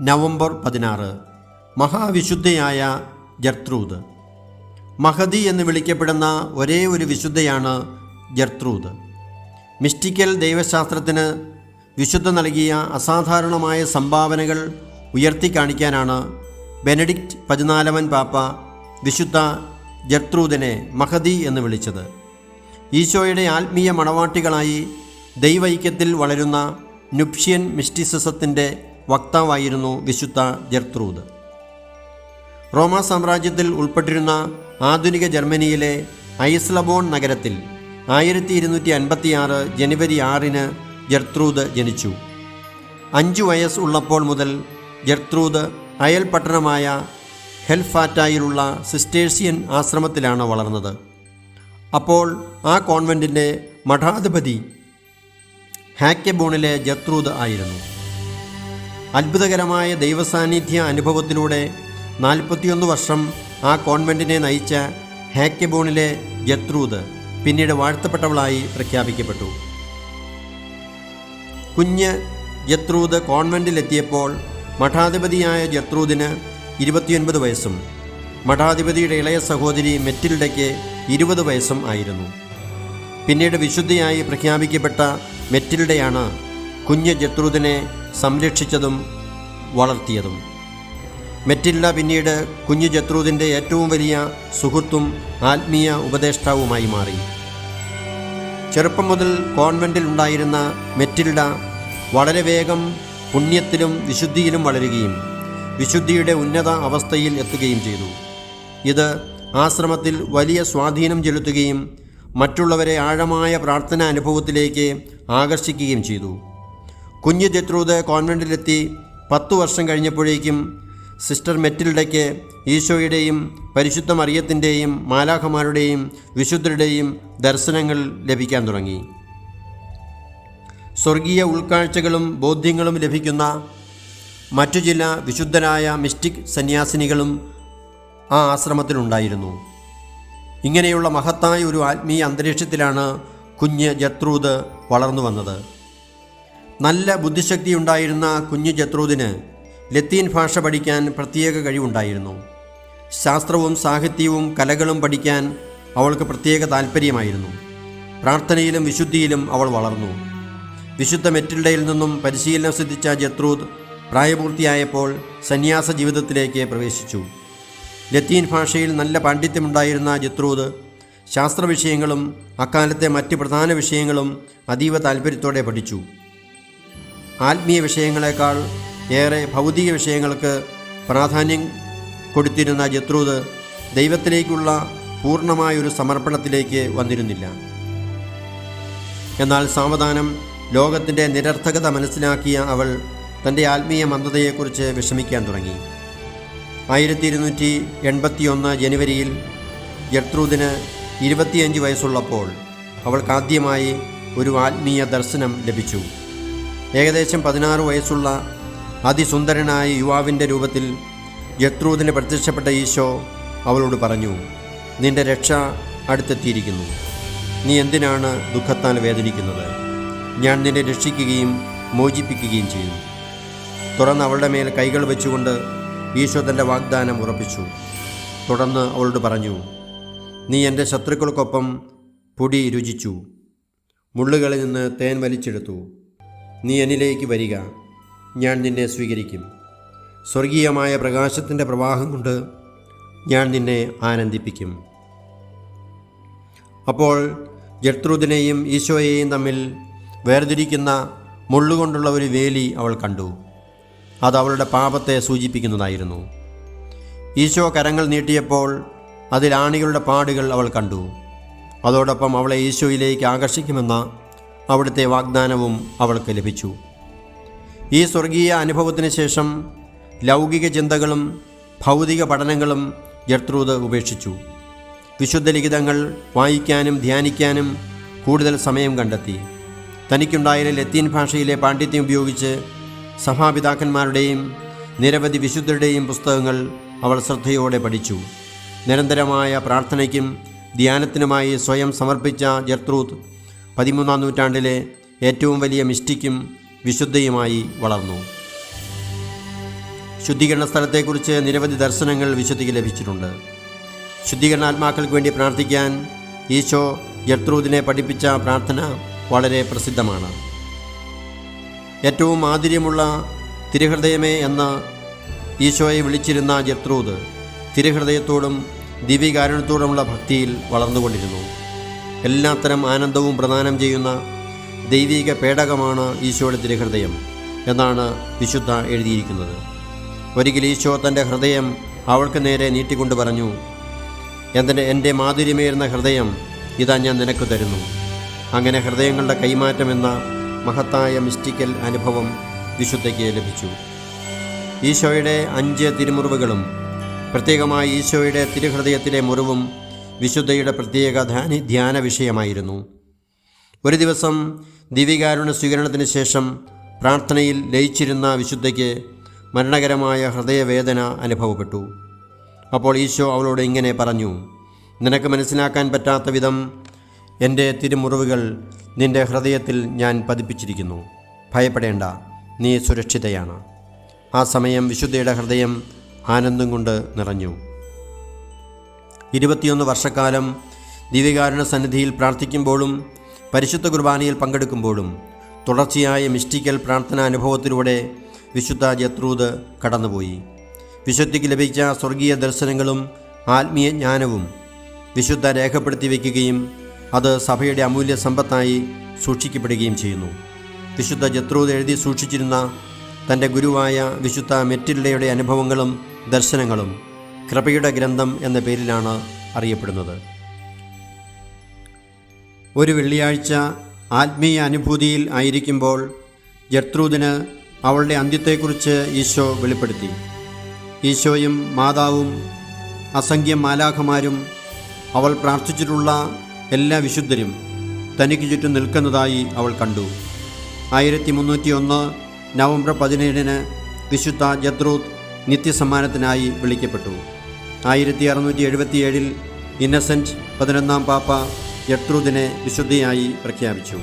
November പതിനാറ്. മഹാവിശുദ്ധയായ ജർത്രൂദ്. മഹതി എന്ന് വിളിക്കപ്പെടുന്ന ഒരേ ഒരു വിശുദ്ധയാണ് ജർത്രൂദ്. മിസ്റ്റിക്കൽ ദൈവശാസ്ത്രത്തിന് വിശുദ്ധ നൽകിയ അസാധാരണമായ സംഭാവനകൾ ഉയർത്തിക്കാണിക്കാനാണ് ബെനഡിക്റ്റ് പതിനാലവൻ പാപ്പ വിശുദ്ധ ജർത്രൂദിനെ മഹതി എന്ന് വിളിച്ചത്. ഈശോയുടെ ആത്മീയ മണവാട്ടികളായി ദൈവൈക്യത്തിൽ വളരുന്ന നുപ്ഷ്യൻ മിസ്റ്റിസിസത്തിന്റെ വക്താവായിരുന്നു വിശുദ്ധ ജർത്രൂദ് റോമാ സാമ്രാജ്യത്തിൽ ഉൾപ്പെട്ടിരുന്ന ആധുനിക ജർമ്മനിയിലെ ഐസ്ലബോൺ നഗരത്തിൽ ആയിരത്തി ഇരുന്നൂറ്റി അൻപത്തിയാറ് ജനുവരി ആറിന് ജർത്രൂദ് ജനിച്ചു. അഞ്ചു വയസ്സ് ഉള്ളപ്പോൾ മുതൽ ജർത്രൂദ് അയൽ പട്ടണമായ ഹെൽഫാറ്റായിലുള്ള സിസ്റ്റേഴ്സിയൻ ആശ്രമത്തിലാണ് വളർന്നത്. അപ്പോൾ ആ കോൺവെന്റിന്റെ മഠാധിപതി ഹാക്കബോണിലെ ജർത്രൂദ് ആയിരുന്നു. അത്ഭുതകരമായ ദൈവസാന്നിധ്യ അനുഭവത്തിലൂടെ നാൽപ്പത്തിയൊന്ന് വർഷം ആ കോൺവെന്റിനെ നയിച്ച ഹാക്കബോണിലെ ജത്രൂദ് പിന്നീട് വാഴ്ത്തപ്പെട്ടവളായി പ്രഖ്യാപിക്കപ്പെട്ടു. കുഞ്ഞ് ജത്രൂദ് കോൺവെന്റിലെത്തിയപ്പോൾ മഠാധിപതിയായ ജത്രൂദിന് ഇരുപത്തിയൊൻപത് വയസ്സും മഠാധിപതിയുടെ ഇളയ സഹോദരി മെറ്റിൽഡയ്ക്ക് ഇരുപത് വയസ്സും ആയിരുന്നു. പിന്നീട് വിശുദ്ധയായി പ്രഖ്യാപിക്കപ്പെട്ട മെറ്റിൽഡയാണ് കുഞ്ഞ് ജത്രൂദിനെ സംരക്ഷിച്ചതും വളർത്തിയതും. മെറ്റില്ല പിന്നീട് കുഞ്ഞു ജത്രൂദിന്റെ ഏറ്റവും വലിയ സുഹൃത്തും ആത്മീയ ഉപദേഷ്ടാവുമായി മാറി. ചെറുപ്പം മുതൽ കോൺവെന്റിൽ ഉണ്ടായിരുന്ന മെറ്റിൽഡ വളരെ വേഗം പുണ്യത്തിലും വിശുദ്ധിയിലും വളരുകയും വിശുദ്ധിയുടെ ഉന്നത അവസ്ഥയിൽ എത്തുകയും ചെയ്തു. ഇത് ആശ്രമത്തിൽ വലിയ സ്വാധീനം ചെലുത്തുകയും മറ്റുള്ളവരെ ആഴമായ പ്രാർത്ഥനാ അനുഭവത്തിലേക്ക് ആകർഷിക്കുകയും ചെയ്തു. കുഞ്ഞു ജത്രൂത് കോൺവെന്റിലെത്തി പത്തു വർഷം കഴിഞ്ഞപ്പോഴേക്കും സിസ്റ്റർ മെറ്റിൽഡയ്ക്ക് ഈശോയുടെയും പരിശുദ്ധ മറിയത്തിന്റെയും മാലാഖമാരുടെയും വിശുദ്ധരുടെയും ദർശനങ്ങൾ ലഭിക്കാൻ തുടങ്ങി. സ്വർഗീയ ഉൾക്കാഴ്ചകളും ബോധ്യങ്ങളും ലഭിക്കുന്ന മറ്റു ചില വിശുദ്ധരായ മിസ്റ്റിക് സന്യാസിനികളും ആ ആശ്രമത്തിലുണ്ടായിരുന്നു. ഇങ്ങനെയുള്ള മഹത്തായ ഒരു ആത്മീയ അന്തരീക്ഷത്തിലാണ് കുഞ്ഞ് ജത്രൂദ് വളർന്നു വന്നത് നല്ല ബുദ്ധിശക്തി ഉണ്ടായിരുന്ന കുഞ്ഞു ജത്രൂദിന് ലത്തീൻ ഭാഷ പഠിക്കാൻ പ്രത്യേക കഴിവുണ്ടായിരുന്നു. ശാസ്ത്രവും സാഹിത്യവും കലകളും പഠിക്കാൻ അവൾക്ക് പ്രത്യേക താല്പര്യമായിരുന്നു പ്രാർത്ഥനയിലും വിശുദ്ധിയിലും അവൾ വളർന്നു. വിശുദ്ധ മെറ്റിൽഡയിൽ നിന്നും പരിശീലനം സിദ്ധിച്ച ജത്രൂദ് പ്രായപൂർത്തിയായപ്പോൾ സന്യാസ ജീവിതത്തിലേക്ക് പ്രവേശിച്ചു. ലത്തീൻ ഭാഷയിൽ നല്ല പാണ്ഡിത്യമുണ്ടായിരുന്ന ജത്രൂദ് ശാസ്ത്ര വിഷയങ്ങളും അക്കാലത്തെ മറ്റ് പ്രധാന വിഷയങ്ങളും അതീവ താല്പര്യത്തോടെ പഠിച്ചു. ആത്മീയ വിഷയങ്ങളെക്കാൾ ഏറെ ഭൗതിക വിഷയങ്ങൾക്ക് പ്രാധാന്യം കൊടുത്തിരുന്ന ജത്രൂത് ദൈവത്തിലേക്കുള്ള പൂർണമായൊരു സമർപ്പണത്തിലേക്ക് വന്നിരുന്നില്ല. എന്നാൽ സാവധാനം ലോകത്തിന്റെ നിരർത്ഥകത മനസ്സിലാക്കിയ അവൾ തന്റെ ആത്മീയ മന്ദതയെക്കുറിച്ച് വിഷമിക്കാൻ തുടങ്ങി. ആയിരത്തി ഇരുന്നൂറ്റി എൺപത്തിയൊന്ന് ജനുവരിയിൽ ജർത്രൂദിന് ഇരുപത്തിയഞ്ച് വയസ്സുള്ളപ്പോൾ അവൾക്കാദ്യമായി ഒരു ആത്മീയ ദർശനം ലഭിച്ചു. ഏകദേശം പതിനാറ് വയസ്സുള്ള അതിസുന്ദരനായ യുവാവിന്റെ രൂപത്തിൽ യത്രൂദിന് പ്രത്യക്ഷപ്പെട്ട ഈശോ അവളോട് പറഞ്ഞു നിന്റെ രക്ഷ അടുത്തെത്തിയിരിക്കുന്നു. നീ എന്തിനാണ് ദുഃഖത്താൽ വേദനിക്കുന്നത്? ഞാൻ നിന്നെ രക്ഷിക്കുകയും മോചിപ്പിക്കുകയും ചെയ്യും തുറന്ന് അവളുടെ മേൽ കൈകൾ വെച്ചുകൊണ്ട് ഈശോ തന്റെ വാഗ്ദാനം ഉറപ്പിച്ചു. തുടർന്ന് അവളോട് പറഞ്ഞു നീ എന്റെ ശത്രുക്കൾക്കൊപ്പം പൊടി രുചിച്ചു. മുള്ളുകളിൽ നിന്ന് തേൻ വലിച്ചെടുത്തു. നീ എന്നിലേക്ക് വരിക. ഞാൻ നിന്നെ സ്വീകരിക്കും. സ്വർഗീയമായ പ്രകാശത്തിന്റെ പ്രവാഹം കൊണ്ട് ഞാൻ നിന്നെ ആനന്ദിപ്പിക്കും. അപ്പോൾ ജർത്രൂദിനെയും ഈശോയെയും തമ്മിൽ വേർതിരിക്കുന്ന മുള്ളുകൊണ്ടുള്ള ഒരു വേലി അവൾ കണ്ടു. അത് അവളുടെ പാപത്തെ സൂചിപ്പിക്കുന്നതായിരുന്നു. ഈശോ കരങ്ങൾ നീട്ടിയപ്പോൾ അതിൽ ആണികളുടെ പാടുകൾ അവൾ കണ്ടു. അതോടൊപ്പം അവളെ ഈശോയിലേക്ക് ആകർഷിക്കുമെന്ന അവിടുത്തെ വാഗ്ദാനവും അവൾക്ക് ലഭിച്ചു. ഈ സ്വർഗീയ അനുഭവത്തിന് ശേഷം ലൗകിക ചിന്തകളും ഭൗതിക പഠനങ്ങളും ജർത്രൂത് ഉപേക്ഷിച്ചു. വിശുദ്ധ ലിഖിതങ്ങൾ വായിക്കാനും ധ്യാനിക്കാനും കൂടുതൽ സമയം കണ്ടെത്തി. തനിക്കുണ്ടായിരുന്ന ലത്തീൻ ഭാഷയിലെ പാണ്ഡിത്യം ഉപയോഗിച്ച് സഭാപിതാക്കന്മാരുടെയും നിരവധി വിശുദ്ധരുടെയും പുസ്തകങ്ങൾ അവൾ ശ്രദ്ധയോടെ പഠിച്ചു. നിരന്തരമായ പ്രാർത്ഥനയ്ക്കും ധ്യാനത്തിനുമായി സ്വയം സമർപ്പിച്ച ജർത്രൂത്ത് പതിമൂന്നാം നൂറ്റാണ്ടിലെ ഏറ്റവും വലിയ മിസ്റ്റിക്കും വിശുദ്ധയുമായി വളർന്നു. ശുദ്ധീകരണ സ്ഥലത്തെക്കുറിച്ച് നിരവധി ദർശനങ്ങൾ വിശുദ്ധിക്ക് ലഭിച്ചിട്ടുണ്ട്. ശുദ്ധീകരണാത്മാക്കൾക്ക് വേണ്ടി പ്രാർത്ഥിക്കാൻ ഈശോ ജർത്രൂദിനെ പഠിപ്പിച്ച പ്രാർത്ഥന വളരെ പ്രസിദ്ധമാണ്. ഏറ്റവും മാധുര്യമുള്ള തിരുഹൃദയമേ എന്ന് ഈശോയെ വിളിച്ചിരുന്ന ജർത്രൂദ് തിരുഹൃദയത്തോടും ദിവ്യകാരണത്തോടുമുള്ള ഭക്തിയിൽ വളർന്നുകൊണ്ടിരുന്നു. എല്ലാത്തരം ആനന്ദവും പ്രദാനം ചെയ്യുന്ന ദൈവിക പേടകമാണ് ഈശോയുടെ തിരുഹൃദയം എന്നാണ് വിശുദ്ധ എഴുതിയിരിക്കുന്നത്. ഒരിക്കൽ ഈശോ തന്റെ ഹൃദയം അവൾക്ക് നേരെ നീട്ടിക്കൊണ്ട് പറഞ്ഞു എന്തിന്റെ എന്റെ മാധുര്യമേറുന്ന ഹൃദയം ഇതാ ഞാൻ നിനക്ക് തരുന്നു. അങ്ങനെ ഹൃദയങ്ങളുടെ കൈമാറ്റം എന്ന മഹത്തായ മിസ്റ്റിക്കൽ അനുഭവം വിശുദ്ധയ്ക്ക് ലഭിച്ചു. ഈശോയുടെ അഞ്ച് തിരുമുറിവുകളും പ്രത്യേകമായി ഈശോയുടെ തിരുഹൃദയത്തിലെ മുറിവും വിശുദ്ധയുടെ പ്രത്യേക ധ്യാന വിഷയമായിരുന്നു. ഒരു ദിവസം ദിവികാരുണ സ്വീകരണത്തിന് ശേഷം പ്രാർത്ഥനയിൽ ലയിച്ചിരുന്ന വിശുദ്ധയ്ക്ക് മരണകരമായ ഹൃദയവേദന അനുഭവപ്പെട്ടു. അപ്പോൾ ഈശോ അവളോട് ഇങ്ങനെ പറഞ്ഞു നിനക്ക് മനസ്സിലാക്കാൻ പറ്റാത്ത വിധം എന്റെ തിരുമുറിവുകൾ നിന്റെ ഹൃദയത്തിൽ ഞാൻ പതിപ്പിച്ചിരിക്കുന്നു. ഭയപ്പെടേണ്ട നീ സുരക്ഷിതയാണ്. ആ സമയം വിശുദ്ധയുടെ ഹൃദയം ആനന്ദം കൊണ്ട് നിറഞ്ഞു. ഇരുപത്തിയൊന്ന് വർഷക്കാലം ദിവ്യകാരുണ സന്നിധിയിൽ പ്രാർത്ഥിക്കുമ്പോഴും പരിശുദ്ധ കുർബാനയിൽ പങ്കെടുക്കുമ്പോഴും തുടർച്ചയായ മിസ്റ്റിക്കൽ പ്രാർത്ഥനാ അനുഭവത്തിലൂടെ വിശുദ്ധ ജത്രൂത് കടന്നുപോയി. വിശുദ്ധിക്ക് ലഭിച്ച സ്വർഗീയ ദർശനങ്ങളും ആത്മീയ ജ്ഞാനവും വിശുദ്ധ രേഖപ്പെടുത്തി വയ്ക്കുകയും അത് സഭയുടെ അമൂല്യ സമ്പത്തായി സൂക്ഷിക്കപ്പെടുകയും ചെയ്യുന്നു. വിശുദ്ധ ജത്രൂത് എഴുതി സൂക്ഷിച്ചിരുന്ന തന്റെ ഗുരുവായ വിശുദ്ധ മെറ്റില്ലയുടെ അനുഭവങ്ങളും ദർശനങ്ങളും കൃപയുടെ ഗ്രന്ഥം എന്ന പേരിലാണ് അറിയപ്പെടുന്നത്. ഒരു വെള്ളിയാഴ്ച ആത്മീയ അനുഭൂതിയിൽ ആയിരിക്കുമ്പോൾ ജർത്രൂദിന് അവളുടെ അന്ത്യത്തെക്കുറിച്ച് ഈശോ വെളിപ്പെടുത്തി. ഈശോയും മാതാവും അസംഖ്യം മാലാഖമാരും അവൾ പ്രാർത്ഥിച്ചിട്ടുള്ള എല്ലാ വിശുദ്ധരും തനിക്ക് ചുറ്റും നിൽക്കുന്നതായി അവൾ കണ്ടു. ആയിരത്തി മുന്നൂറ്റി ഒന്ന് നവംബർ പതിനേഴിന് വിശുദ്ധ ജദ്രൂത്ത് നിത്യസമ്മാനത്തിനായി വിളിക്കപ്പെട്ടു. ആയിരത്തി അറുന്നൂറ്റി എഴുപത്തിയേഴിൽ ഇന്നസെന്റ് പതിനൊന്നാം പാപ്പ ജട്രൂദിനെ വിശുദ്ധിയായി പ്രഖ്യാപിച്ചു.